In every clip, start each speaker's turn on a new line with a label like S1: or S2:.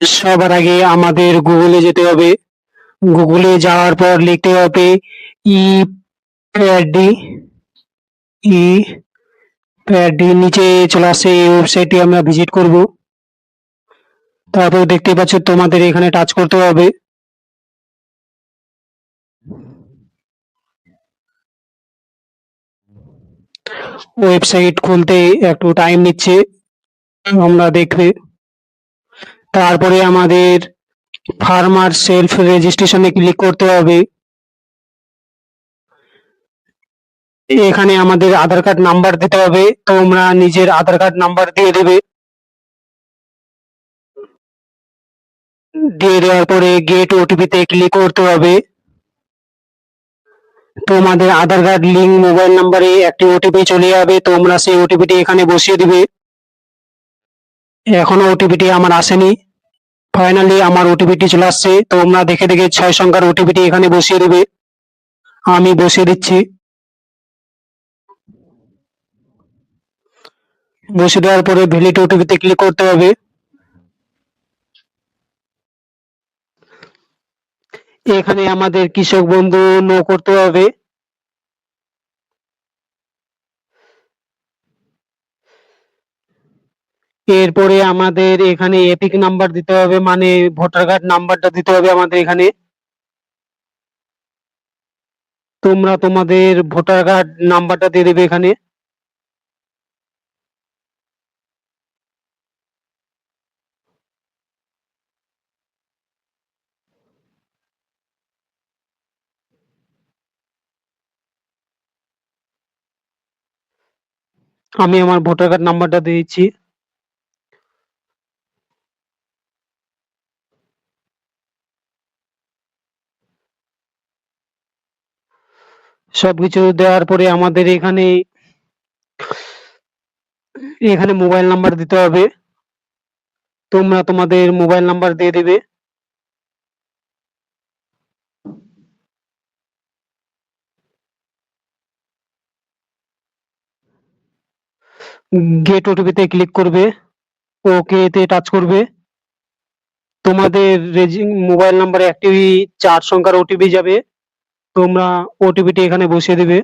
S1: সবার আগে আমাদের গুগলে যেতে হবে। গুগলে যাওয়ার পর লিখতে হবে ই প্যাডি ই প্যাডি নিচে চলে আসছে এই ওয়েবসাইটটি আমরা ভিজিট করব। তারপর দেখতে পাচ্ছ তোমাদের এখানে টাচ করতে হবে। ওয়েবসাইট খুলতে একটু টাইম নিচ্ছে। আমরা দেখবে তারপরে আমাদের ফার্মার সেলফ রেজিস্ট্রেশনে ক্লিক করতে হবে। এখানে আমাদের আধার কার্ড নাম্বার দিতে হবে। তোমরা নিজের আধার কার্ড নাম্বার দিয়ে দেবে। দিয়ে দেওয়ার পরে গেট ওটিপিতে ক্লিক করতে হবে। তোমাদের আধার কার্ড লিঙ্ক মোবাইল নাম্বারে একটি ওটিপি চলে যাবে। তোমরা সেই ওটিপিটি এখানে বসিয়ে দিবে। এখনও ওটিপিটি আমার আসেনি। ফাইনালি আমার ওটিপিটি চলে আসছে। তোমরা দেখে দেখে ছয় সংখ্যার ওটিপিটি এখানে বসিয়ে দেবে। আমি বসিয়ে দিচ্ছি। বসিয়ে দেওয়ার পরে ভ্যালিড ওটিপিতে ক্লিক করতে হবে। এখানে আমাদের কৃষক বন্ধু নো করতে হবে। এরপরে আমাদের এখানে এপিক নাম্বার দিতে হবে মানে ভোটার কার্ড নাম্বারটা দিতে হবে আমাদের এখানে। তোমরা তোমাদের ভোটার কার্ড নাম্বারটা দিয়ে দেবে এখানে। আমি আমার ভোটার কার্ড নাম্বারটা দিয়েছি। সবকিছু দেওয়ার পরে আমাদের এখানে এখানে মোবাইল নাম্বার দিতে হবে। তোমরা তোমাদের মোবাইল নাম্বার দিয়ে দেবে। গেট ওটিপিতে ক্লিক করবে। ওকে তে টাচ করবে। তোমাদের মোবাইল নাম্বারে একটি চার সংখ্যার ওটিপি যাবে। তোমরা ওটিপিটি এখানে বসিয়ে দেবে।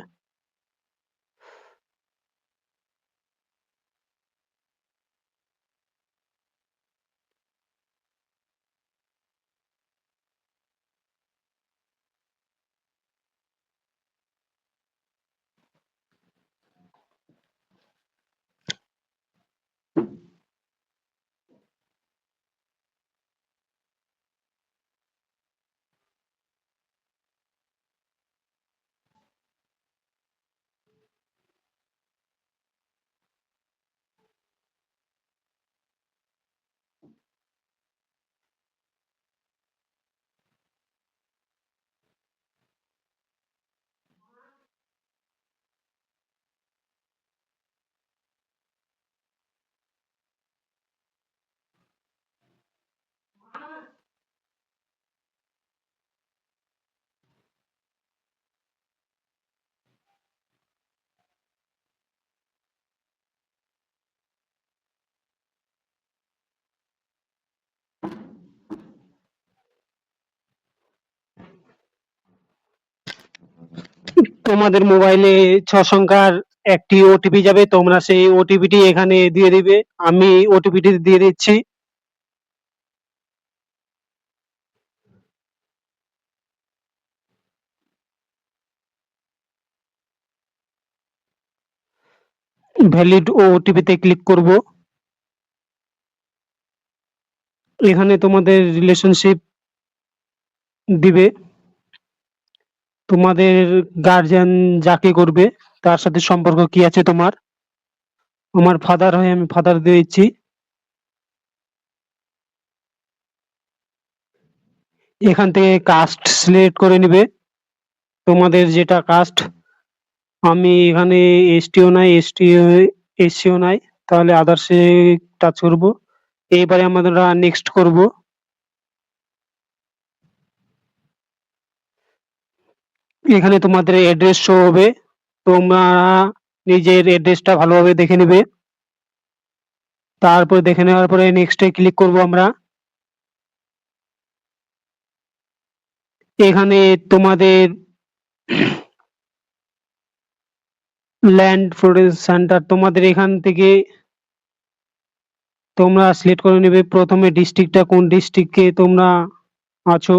S1: তোমাদের মোবাইলে ছ সংখ্যার একটি ওটিপি যাবে, তোমরা সেই ওটিপিটি এখানে দিয়ে দিবে। আমি ওটিপিটি দিয়ে দিচ্ছি। ভ্যালিড ও ওটিপিতে ক্লিক করব। এখানে তোমাদের রিলেশনশিপ দিবে। তোমাদের গার্জিয়ান যাকে করবে, তার সাথে সম্পর্ক কি আছে তোমার? আমার ফাদার হয়ে আমি ফাদার দিয়ে দিচ্ছি। এখান থেকে কাস্ট সিলেক্ট করে নিবে। তোমাদের যেটা কাস্ট আমি এখানে এসটিও নাই এসটিও এসসিও নাই, তাহলে আদার্সে টাচ করব। এইবারে আমরা নেক্সট করব। এখানে তোমাদের অ্যাড্রেস শো হবে। তোমরা নিজের অ্যাড্রেসটা ভালোভাবে দেখে নেবে। তারপর দেখে নেওয়ার পরে নেক্সটে ক্লিক করব আমরা। এখানে তোমাদের ল্যান্ড ফরেস্ট সেন্টার তোমাদের এখান থেকে তোমরা সিলেক্ট করে নেবে প্রথমে ডিস্ট্রিক্টটা কোন ডিস্ট্রিক্টে তোমরা আছো।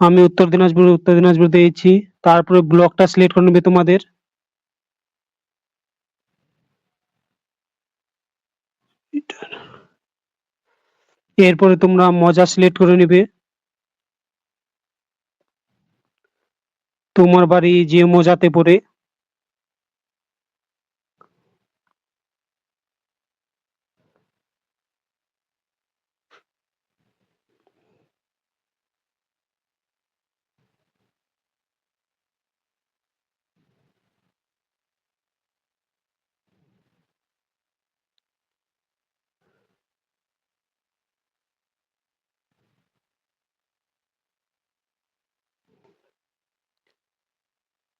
S1: আমি উত্তর দিনাজপুর উত্তর দিনাজপুর দিয়েছি। তারপরে ব্লকটা সিলেক্ট করে নেবে তোমাদের। এরপরে তোমরা মজা সিলেক্ট করে নেবে। তোমার বাড়ি যে মজাতে পড়ে।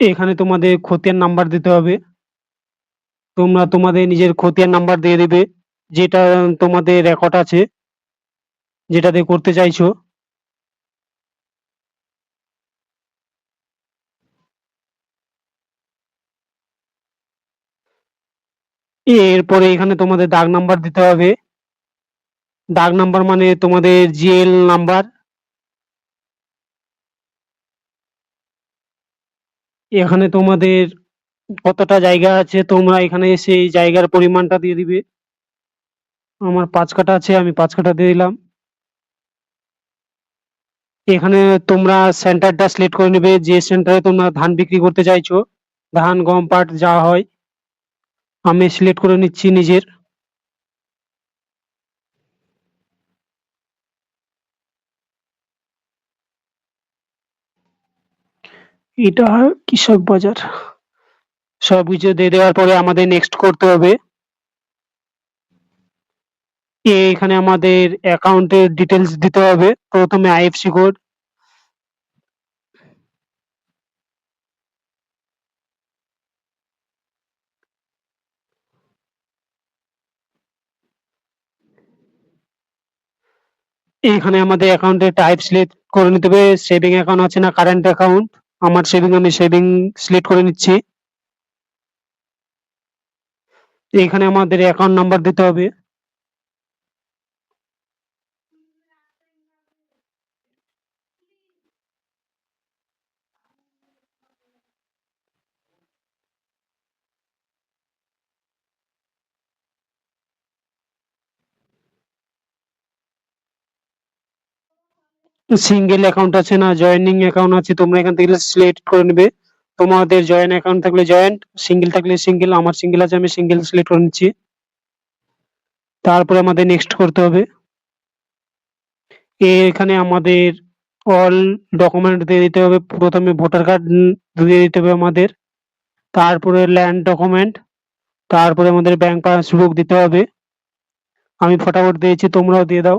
S1: এখানে তোমাদের খতিয়ান নাম্বার দিতে হবে। তোমরা তোমাদের নিজের খতিয়ান নাম্বার দিয়ে দেবে, যেটা তোমাদের রেকর্ড আছে, যেটা দিয়ে করতে চাইছো। এরপরে এখানে তোমাদের দাগ নাম্বার দিতে হবে। দাগ নাম্বার মানে তোমাদের জিএল নাম্বার এখানে তোমাদের কতটা জায়গা আছে? তোমরা এখানে এসে এই জায়গার পরিমাণটা দিয়ে দিবে। আমার পাঁচ কাঠা আছে, আমি পাঁচ কাঠা দিয়ে দিলাম। এখানে তোমরা সেন্টারটা সিলেক্ট করে নেবে। যে সেন্টারে তোমরা ধান বিক্রি করতে চাইছো, ধান, গম, পাট, যা হয়, আমি সিলেক্ট করে নিচ্ছি নিজের। এটা কৃষক বাজার। সবকিছু দিয়ে দেওয়ার পরে আমাদের নেক্সট করতে হবে। এখানে আমাদের অ্যাকাউন্টের ডিটেলস দিতে হবে। প্রথমে আইএফসি কোড এখানে আমাদের অ্যাকাউন্টের টাইপ সিলেক্ট করে নিতে হবে। সেভিং অ্যাকাউন্ট আছে না কারেন্ট অ্যাকাউন্ট আমার সেভিং আমি সেভিং সিলেক্ট করে নিচ্ছি। এখানে আমাদের অ্যাকাউন্ট নাম্বার দিতে হবে। সিঙ্গেল অ্যাকাউন্ট আছে না জয়েনিং অ্যাকাউন্ট আছে, তোমরা এখান থেকে সিলেক্ট করে নেবে। তোমাদের জয়েন অ্যাকাউন্ট থাকলে জয়েন্ট সিঙ্গেল থাকলে সিঙ্গেল আমার সিঙ্গেল আছে, আমি সিঙ্গেল সিলেক্ট করে নিচ্ছি। তারপরে আমাদের নেক্সট করতে হবে। এখানে আমাদের অল ডকুমেন্ট দিয়ে দিতে হবে। প্রথমে ভোটার কার্ড দিয়ে দিতে হবে আমাদের। তারপরে ল্যান্ড ডকুমেন্ট তারপরে আমাদের ব্যাংক পাসবুক দিতে হবে। আমি ফটাফট দিয়েছি, তোমরাও দিয়ে দাও।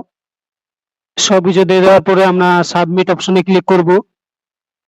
S1: সবকিছু দিয়ে দেওয়ার পরে আমরা সাবমিট অপশনে ক্লিক করব।